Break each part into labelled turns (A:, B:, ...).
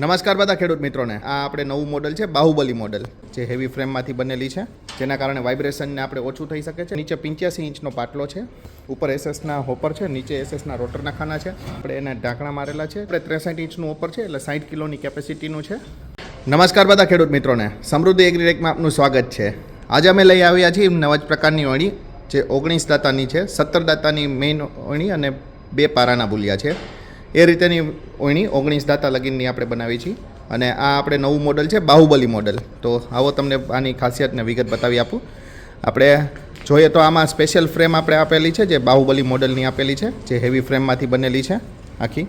A: નમસ્કાર બધા ખેડૂત મિત્રોને. આ આપણે નવું મોડલ છે, બાહુબલી મોડલ જે હેવી ફ્રેમમાંથી બનેલી છે, જેના કારણે વાઇબ્રેશનને આપણે ઓછું થઈ શકે છે. નીચે પંચ્યાસી ઇંચનો પાટલો છે, ઉપર એસએસના હોપર છે, નીચે એસએસના રોટરના ખાના છે. આપણે એના ઢાંકણા મારેલા છે, આપણે ત્રેસઠ ઇંચનું હોપર છે, એટલે સાઠ કિલોની કેપેસિટીનું છે. નમસ્કાર બધા ખેડૂત મિત્રોને, સમૃદ્ધિ એગ્રીરેકમાં આપનું સ્વાગત છે. આજે અમે લઈ આવ્યા છીએ નવા જ પ્રકારની વણી જે ઓગણીસ દાતાની છે, સત્તર દાતાની મેઇન વણી અને બે પારાના ભૂલિયા છે. એ રીતેની ઓયણી ઓગણીસ દાતા લગીનની આપણે બનાવી છીએ. અને આ આપણે નવું મોડલ છે, બાહુબલી મોડલ. તો આવો તમને આની ખાસિયતને વિગત બતાવી આપું. આપણે જોઈએ તો આમાં સ્પેશિયલ ફ્રેમ આપણે આપેલી છે, જે બાહુબલી મોડલની આપેલી છે, જે હેવી ફ્રેમમાંથી બનેલી છે, આખી.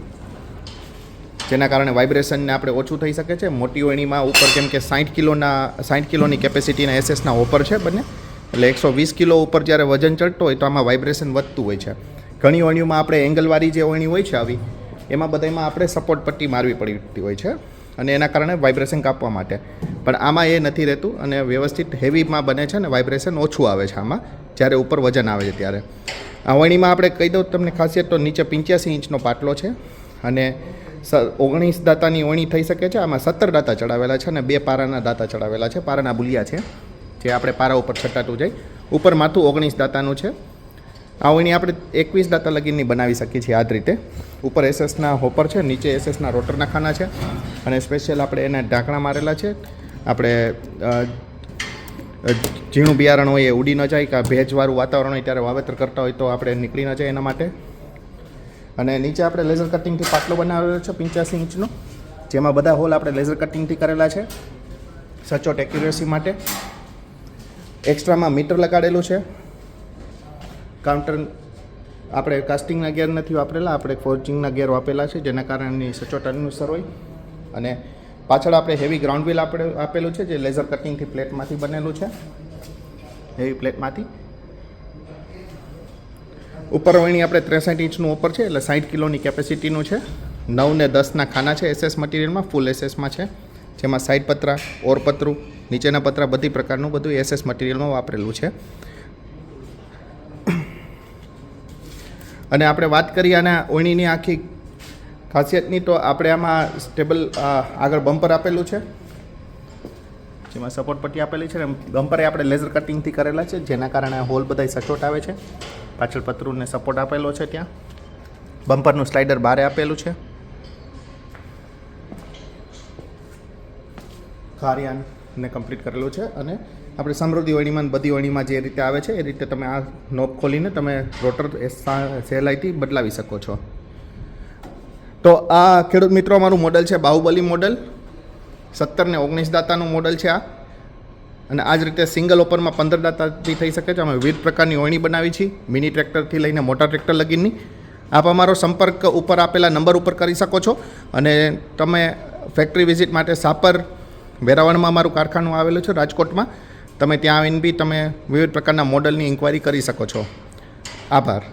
A: જેના કારણે વાઇબ્રેશનને આપણે ઓછું થઈ શકે છે. મોટી ઓયણીમાં ઉપર કેમ કે સાઠ કિલોના સાઠ કિલોની કેપેસિટીના એસએસના ઓપર છે બંને. એટલે એકસો વીસ કિલો ઉપર જ્યારે વજન ચડતો હોય તો આમાં વાઇબ્રેશન વધતું હોય છે. ઘણી ઓયણીઓમાં આપણે એંગલવાળી જે ઓયણી હોય છે આવી એમાં બધામાં આપણે સપોર્ટ પટ્ટી મારવી પડતી હોય છે અને એના કારણે વાઇબ્રેશન કાપવા માટે. પણ આમાં એ નથી રહેતું અને વ્યવસ્થિત હેવીમાં બને છે ને વાઇબ્રેશન ઓછું આવે છે આમાં, જ્યારે ઉપર વજન આવે છે ત્યારે. આ વણીમાં આપણે કહી દઉં તમને ખાસિયત તો નીચે પંચ્યાસી ઇંચનો પાટલો છે અને ઓગણીસ દાતાની વણી થઈ શકે છે, આમાં સત્તર દાતા ચડાવેલા છે અને બે પારાના દાતા ચડાવેલા છે, પારાના બુલિયા છે, જે આપણે પારા ઉપર છટાતું જાય ઉપર માથું ઓગણીસ દાતાનું છે. આ વણી આપણે એકવીસ દાતા લગીનની બનાવી શકીએ છીએ આ જ રીતે. ઉપર એસએસના હોપર છે, નીચે એસએસના રોટરના ખાના છે અને સ્પેશિયલ આપણે એના ઢાંકણા મારેલા છે. આપણે ઝીણું બિયારણ હોય એ ઉડી ન જાય કે ભેજવાળું વાતાવરણ હોય ત્યારે વાવેતર કરતા હોય તો આપણે નીકળી ન જાય એના માટે. અને નીચે આપણે લેઝર કટિંગથી પાટલો બનાવેલો છે પંચ્યાસી ઇંચનો. જેમાં બધા હોલ આપણે લેઝર કટિંગથી કરેલા છે, સચોટ એક્યુરેસી માટે. એક્સ્ટ્રામાં મીટર લગાડેલું છે. કાઉન્ટર આપણે કાસ્ટિંગના ગેર નથી વાપરેલા, આપણે ફોર્જિંગના ગેર વાપરેલા છે, જેના કારણે સચોટ અનુસર હોય. અને પાછળ આપણે હેવી ગ્રાઉન્ડ વ્હીલ આપણે આપેલું છે, જે લેઝર કટિંગથી પ્લેટમાંથી બનેલું છે. હેવી પ્લેટમાંથી. ઉપર વણી આપણે ત્રેસઠ ઇંચનું ઉપર છે, એટલે સાઠ કિલોની કેપેસિટીનું છે. નવ ને દસના ખાના છે એસએસ મટીરિયલમાં ફૂલ એસએસમાં છે. જેમાં સાઈડ પતરા, ઓર પતરું, નીચેના પતરા બધી પ્રકારનું બધું એસએસ મટીરિયલમાં વાપરેલું છે. અને આપણે વાત કરીએ આના ઓણીની આખી ખાસિયતની, તો આપણે આમાં સ્ટેબલ આગળ બમ્પર આપેલું છે. જેમાં સપોર્ટ પટ્ટી આપેલી છે ને, બમ્પરે આપણે લેઝર કટિંગથી કરેલા છે, જેના કારણે હોલ બધા સચોટ આવે છે. પાછળ પતરુને સપોર્ટ આપેલો છે ત્યાં. બમ્પરનું સ્લાઇડર બારે આપેલું છે. ખારિયાનને કમ્પ્લીટ કરેલું છે અને આપણે સમૃદ્ધિ વણીમાં બધી વણીમાં જે રીતે આવે છે, એ રીતે તમે આ નોબ ખોલીને તમે રોટર સહેલાઈથી બદલાવી શકો છો. તો આ ખેડૂત મિત્રો, અમારું મોડલ છે બાહુબલી મોડલ સત્તર ને ઓગણીસ દાતાનું મોડલ છે આ. અને આ જ રીતે સિંગલ ઓપરમાં પંદર દાતાથી થઈ શકે છે. અમે વિવિધ પ્રકારની ઓયણી બનાવી છીએ. મિની ટ્રેક્ટરથી લઈને મોટા ટ્રેક્ટર લગીની આપ અમારો સંપર્ક ઉપર આપેલા નંબર ઉપર કરી શકો છો. અને તમે ફેક્ટરી વિઝિટ માટે સાપર વેરાવળમાં અમારું કારખાનું આવેલું છે રાજકોટમાં. તમે ત્યાં આવીને બી તમે વિવિધ પ્રકારના મોડલની ઇન્ક્વાયરી કરી શકો છો. આભાર.